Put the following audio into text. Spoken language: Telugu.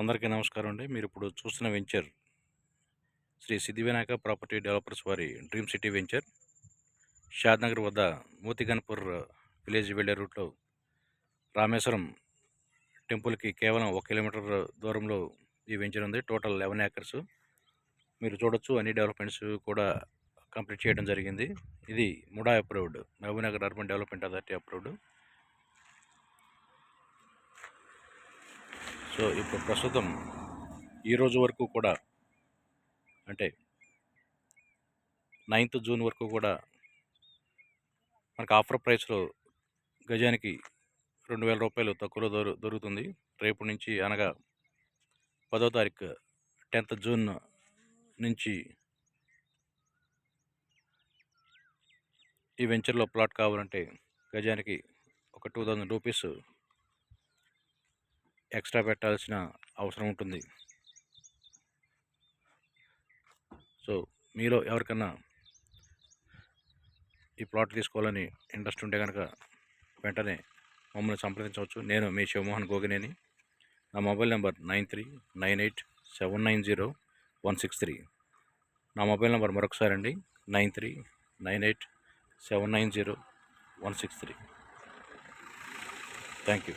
అందరికీ నమస్కారం అండి. మీరు ఇప్పుడు చూస్తున్న venture Shri Siddhivinayaka property developers వారి డ్రీమ్ సిటీ వెంచర్. షాద్నగర్ వద్ద మోతిగన్పూర్ విలేజ్ వెళ్ళే రూట్లో రామేశ్వరం టెంపుల్కి కేవలం ఒక కిలోమీటర్ దూరంలో ఈ వెంచర్ ఉంది. Total eleven acres. మీరు చూడొచ్చు అన్ని డెవలప్మెంట్స్ కూడా కంప్లీట్ చేయడం జరిగింది. ఇది MUDA approved Mahabubnagar urban development authority approved. So ఇప్పుడు ప్రస్తుతం ఈ రోజు వరకు కూడా అంటే నైన్త్ జూన్ వరకు కూడా మనకు ఆఫర్ ప్రైస్లో గజానికి రెండు వేల రూపాయలు తక్కువలో దొరు దొరుకుతుంది. రేపు నుంచి అనగా పదో తారీఖు టెన్త్ జూన్ నుంచి ఈ వెంచర్లో ప్లాట్ కావాలంటే గజానికి ఒక టూ థౌజండ్ రూపీస్ ఎక్స్ట్రా పెట్టాల్సిన అవసరం ఉంటుంది. సో మీలో ఎవరికన్నా ఈ ప్లాట్ తీసుకోవాలని ఇంట్రెస్ట్ ఉంటే కనుక వెంటనే మమ్మల్ని సంప్రదించవచ్చు. నేను మీ శివమోహన్ గోగినేని. నా mobile number nine three nine eight seven nine zero one six three. నా మొబైల్ నెంబర్ మరొకసారి అండి. Nine three nine eight seven nine zero one six three. Thank you.